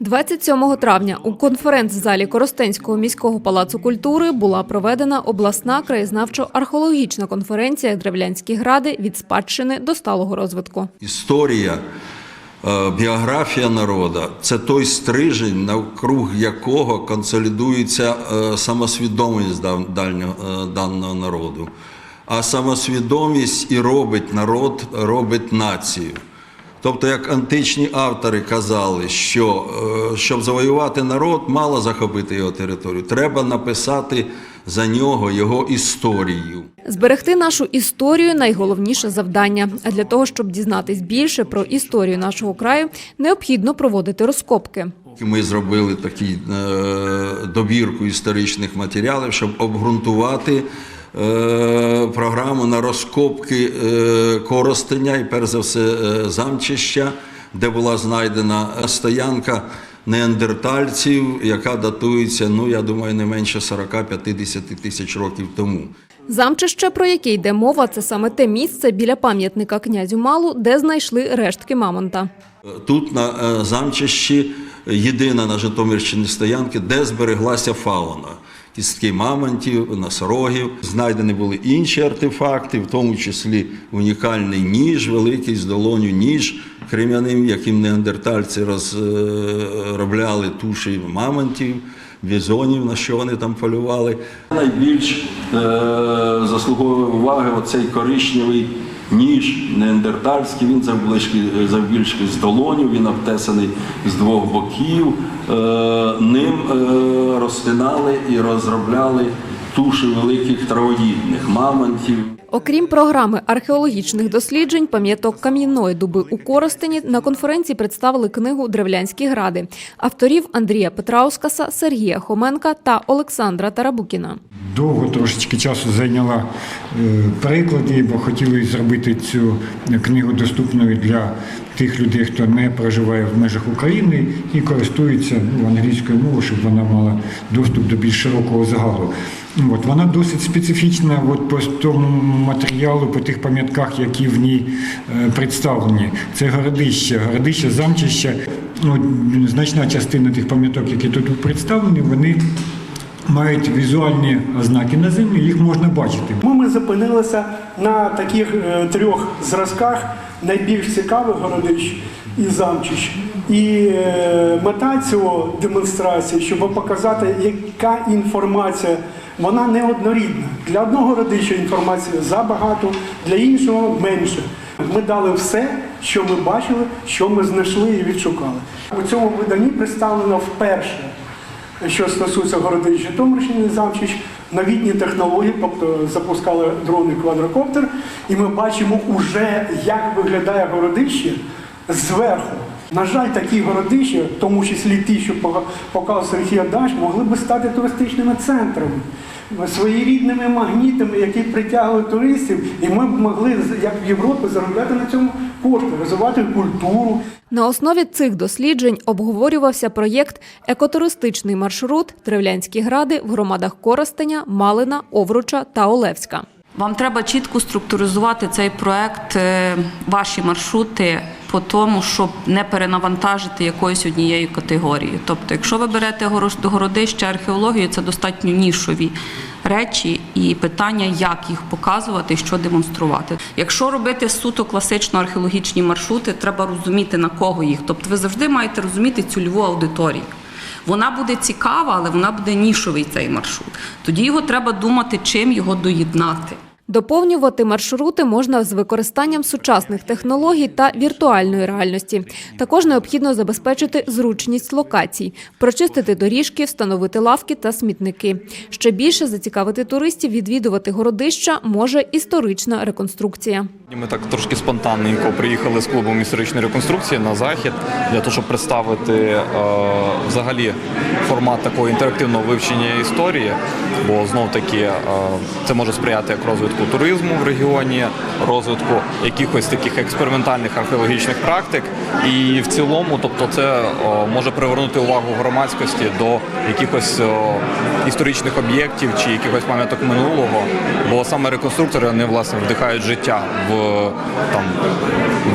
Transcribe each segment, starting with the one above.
27 травня у конференц-залі Коростенського міського палацу культури була проведена обласна краєзнавчо-археологічна конференція Древлянські гради від спадщини до сталого розвитку. Історія, е, біографія народу це той стрижень, навкруг якого консолідується е, самосвідомість е, даного народу. А самосвідомість і робить народ, робить націю. Тобто, як античні автори казали, що е, щоб завоювати народ, мало захопити його територію. Треба написати за нього його історію. Зберегти нашу історію найголовніше завдання. А для того, щоб дізнатись більше про історію нашого краю, необхідно проводити розкопки. Ми зробили таку е, добірку історичних матеріалів, щоб обґрунтувати програму на розкопки е, Коростеня і перш за все е, замчища, де була знайдена стоянка неандертальців, яка датується, ну я думаю, не менше 40-50 тисяч років тому. Замчище, про яке йде мова, це саме те місце біля пам'ятника князю Малу, де знайшли рештки мамонта. Тут на е, замчищі єдина на Житомирщині стоянки, де збереглася фауна. Кістки мамонтів, носорогів. Знайдені були інші артефакти, в тому числі унікальний ніж, великий з долоню ніж крем'яним, яким неандертальці розробляли туші мамонтів, бізонів, на що вони там полювали. Найбільш е, заслуговує уваги оцей коричневий ніж неандертальський, він завбільшки, завбільшки з долоню, він обтесаний з двох боків. Е, ним е, розтинали і розробляли туші великих травоїдних мамонтів. Окрім програми археологічних досліджень, пам'яток кам'яної дуби у Коростені на конференції представили книгу Древлянські гради авторів Андрія Петраускаса, Сергія Хоменка та Олександра Тарабукіна. Довго трошечки часу зайняла е, переклади, бо хотіли зробити цю книгу доступною для тих людей, хто не проживає в межах України і користується ну, англійською мовою, щоб вона мала доступ до більш широкого загалу. От, вона досить специфічна от, по тому матеріалу, по тих пам'ятках, які в ній е, представлені. Це городище, городище, замчище. Ну, значна частина тих пам'яток, які тут представлені, вони мають візуальні ознаки на землі, їх можна бачити. Ми, ми зупинилися на таких е, трьох зразках найбільш цікавих городищ і замчищ. І е, мета цього демонстрації, щоб показати, яка інформація, вона неоднорідна. Для одного родища інформації забагато, для іншого менше. Ми дали все, що ми бачили, що ми знайшли і відшукали. У цьому виданні представлено вперше що стосується городищ Житомирщини, замчищ, новітні технології, тобто запускали дрони квадрокоптер, і ми бачимо уже, як виглядає городище зверху. На жаль, такі городища, в тому числі ті, що показав Сергій Adaч, могли би стати туристичними центрами, своєрідними магнітами, які притягують туристів, і ми б могли, як в Європі, заробляти на цьому кошти, розвивати культуру, На основі цих досліджень обговорювався проєкт Екотуристичний маршрут Древлянські гради в громадах Коростеня, Малина, Овруча та Олевська. Вам треба чітко структуризувати цей проект, е, ваші маршрути по тому, щоб не перенавантажити якоюсь однією категорією. Тобто, якщо ви берете горо- городище археологію, це достатньо нішові речі і питання, як їх показувати що демонструвати. Якщо робити суто класично археологічні маршрути, треба розуміти на кого їх. Тобто, ви завжди маєте розуміти цільову аудиторію. Вона буде цікава, але вона буде нішовий цей маршрут. Тоді його треба думати, чим його доєднати. Доповнювати маршрути можна з використанням сучасних технологій та віртуальної реальності. Також необхідно забезпечити зручність локацій, прочистити доріжки, встановити лавки та смітники. Ще більше зацікавити туристів відвідувати городища може історична реконструкція. Ми так трошки спонтанненько приїхали з клубом історичної реконструкції на захід для того, щоб представити е, взагалі формат такого інтерактивного вивчення історії, бо знов таки е, це може сприяти як розвитку розвитку туризму в регіоні, розвитку якихось таких експериментальних археологічних практик. І в цілому, тобто, це може привернути увагу громадськості до якихось історичних об'єктів чи якихось пам'яток минулого. Бо саме реконструктори вони власне вдихають життя в там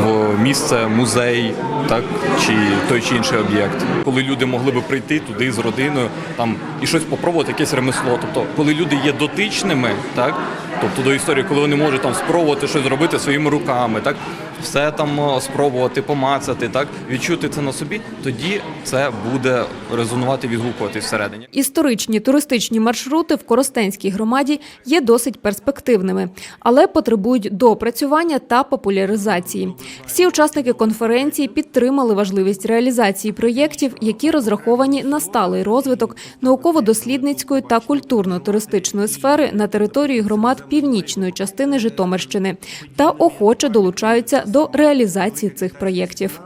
в місце, музей, так чи той чи інший об'єкт, коли люди могли би прийти туди з родиною, там і щось попробувати, якесь ремесло. Тобто, коли люди є дотичними, так тобто до історії, коли вони можуть там спробувати щось зробити своїми руками, так все там спробувати, помацати, так відчути це на собі, тоді це буде резонувати, відгукуватись всередині. Історичні туристичні маршрути в Коростенській громаді є досить перспективними, але потребують доопрацювання та популяризації. Всі учасники конференції підтримали важливість реалізації проєктів, які розраховані на сталий розвиток науково-дослідницької та культурно-туристичної сфери на території громад північної частини Житомирщини та охоче долучаються до реалізації цих проєктів.